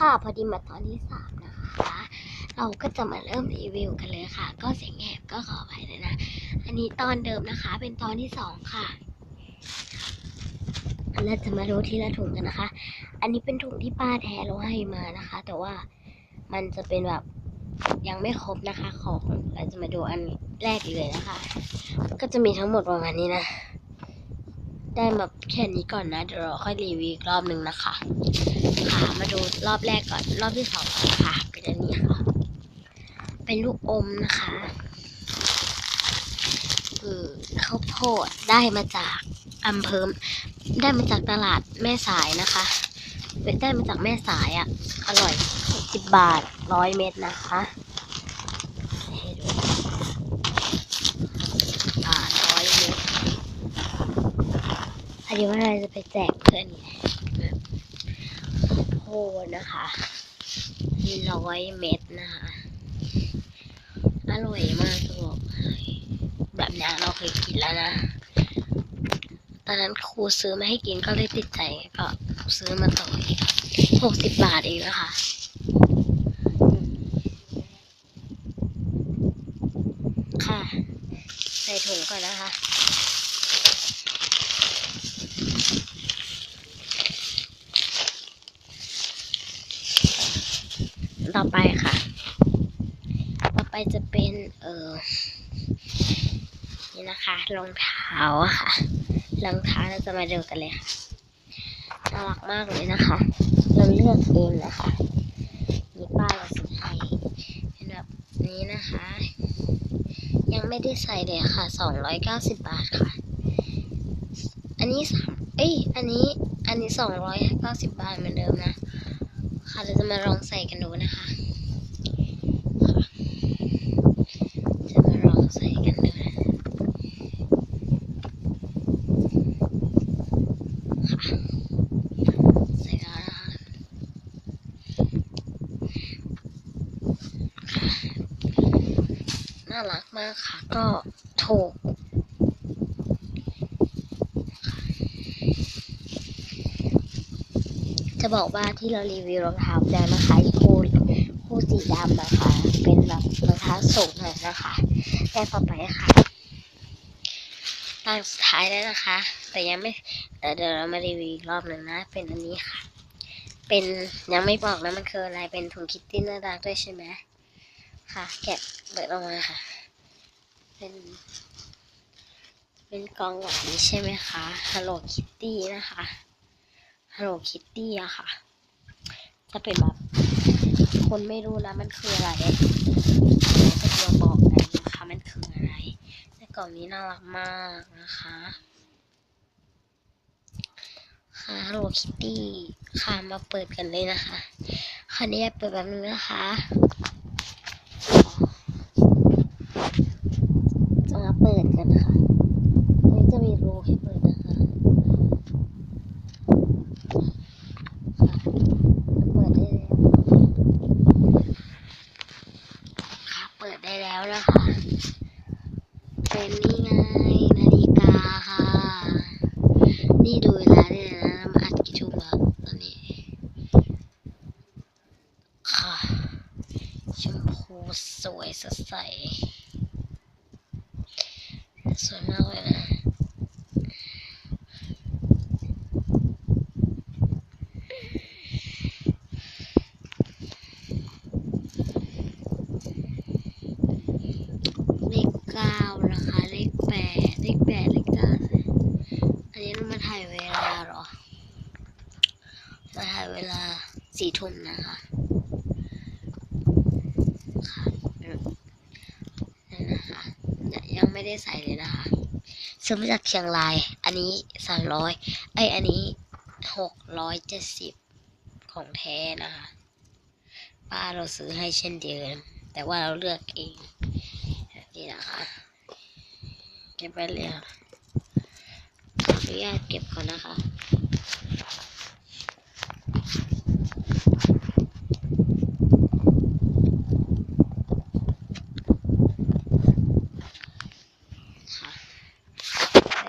ค่ะพอดีมาตอนที่สามนะคะ เราก็จะมาเริ่มรีวิวกันเลยค่ะ ก็เสียงแหบก็ขออภัยเลยนะ อันนี้ตอนเดิมนะคะ เป็นตอนที่สองค่ะเราจะมาดูทีละถุงกันนะคะ อันนี้เป็นถุงที่ป้าแท้เราให้มานะคะ แต่ว่ามันจะเป็นแบบยังไม่ครบนะคะ ของเราจะมาดูอันแรกเลยนะคะ ก็จะมีทั้งหมดประมาณนี้นะ ได้มาแค่นี้ก่อนนะ เดี๋ยวเราค่อยรีวิวรอบหนึ่งนะคะ ค่ะมาดูรอบแรกก่อน รอบที่สองค่ะ เป็นอันนี้ค่ะ เป็นลูกอมนะคะอืมข้าวโพดได้มาจากอำเภอได้มาจากตลาดแม่สายนะคะเป็นได้มาจากแม่สายอะ่ะ อร่อยสิบบาทร้อยเม็ดนะคะให้ดูบาทร้อยเม็ดอันนี้ว่าเราจะไปแจกเพื่อนไงโพด นะคะร้อยเม็ดนะคะ อร่อยมากจะบอกแบบนี้เราเคยกินแล้วนะ ตอนนั้นครูซื้อมาให้กินก็เลยติดใจก็ซื้อมาต่ออีกหกสิบบาทเองนะคะค่ะ ใส่ถุงก่อนนะคะ ต่อไปค่ะ ต่อไปจะเป็นเออนี่นะคะรองเท้าค่ะรองเท้าเราจะมาดูกันเลยค่ะน่ารักมากเลยนะคะ เราเลือกเองนะคะมีป้ายมาซื้อให้เป็นแบบนี้นะคะ ยังไม่ได้ใส่เลยค่ะสองร้อยเก้าสิบบาทค่ะ อันนี้สามเอ้ยอันนี้อันนี้สองร้อยเก้าสิบบาทเหมือนเดิมนะ เราจะมาลองใส่กันดูนะคะจะมาลองใส่กันดูนะคะใส่แล้วนะคะน่ารักมากค่ะ ก็ถูก จะบอกว่าที่เรารีวิวรองเท้าแล้วนะคะคู่คู่สีดำอะคะ เป็นแบบรองเท้าสูงหน่อยนะคะแต้ต่อไปค่ะตั้งสุดท้ายแล้วนะคะ แต่ยังไม่เดี๋ยวเดี๋ยวเรามารีวิวอีกรอบหนึ่งนะ เป็นอันนี้ค่ะ เป็นยังไม่บอกนะมันคืออะไรเป็นถุงคิตตี้น่ารักด้วยใช่ไหมค่ะ แกะเปิดออกมาค่ะ เป็น เป็นกองแบบนี้ใช่ไหมคะ Hello Kitty นะคะ Hello Kitty อะค่ะ จะเป็นแบบ คนไม่รู้นะมันคืออะไรจะเดียวบอกกันนะคะมันคืออะไรในกล่องนี้น่ารักมากนะคะ ค่ะ Hello Kitty ค่ะมาเปิดกันเลยนะคะคันนี้เปิดแบบนึงนะคะจะมาเปิดกันนะคะอันนี้จะมีรูให้เปิดนะคะ เปิดได้แล้วค่ะเปิดได้ แล้วนะคะ เป็นนี่ไงนาฬิกาค่ะ นี่ดูเวลาได้เลยนะมาอัดกี่ชั่วโมงตอนนี้ ค่ะชมพูสวยสดใส สวยมากเลยนะ เลขเก้า นะคะเลขแปดเลขแปดเลขเก้าอันนี้เรามาถ่ายเวลาหรอมาถ่ายเวลาสี่ทุ่มนะคะค่ะนี่นะคะยยังไม่ได้ใส่เลยนะคะซื้อมาจากเชียงราย อันนี้สามร้อยไออันนี้หกร้อยเจ็ดสิบของแท้นะคะป้าเราซื้อให้เช่นเดียวกันแต่ว่าเราเลือกเองนี่นะคะ ก็บไว้เลยค่ะขออนุญาตเก็บก่อนนะคะ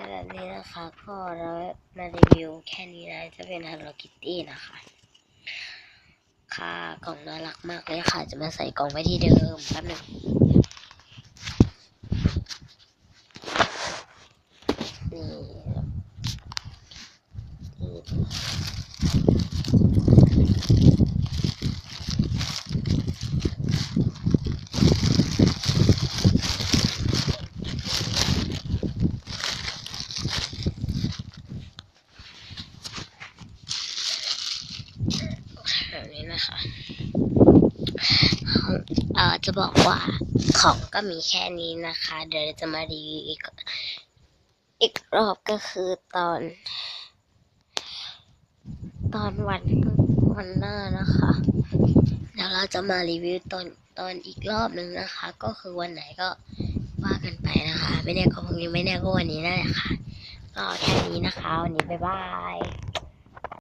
แบบนี้นะคะก็เรามารีวิวแค่นี้นะจะเป็น Hello Kitty นะคะ ค่ะกล่องน่ารักมากเลยค่ะ จะมาใส่กล่องไว้ที่เดิมแป๊บหนึง นี่นี่แบบนี้นะคะเอ่อจะบอกว่าของก็มีแค่นี้นะคะ เดี๋ยวจะมารีวิวอีก อีกรอบก็คือตอน ตอนวันวันหน้านะคะเดี๋ยวเราจะมารีวิวตอนตอนอีกรอบหนึ่งนะคะ ก็คือวันไหนก็ว่ากันไปนะคะ ไม่แน่ก็คงยังไม่แน่ก็วันนี้นั่นแหละค่ะก็แค่นี้นะคะ วันนี้บ๊ายบาย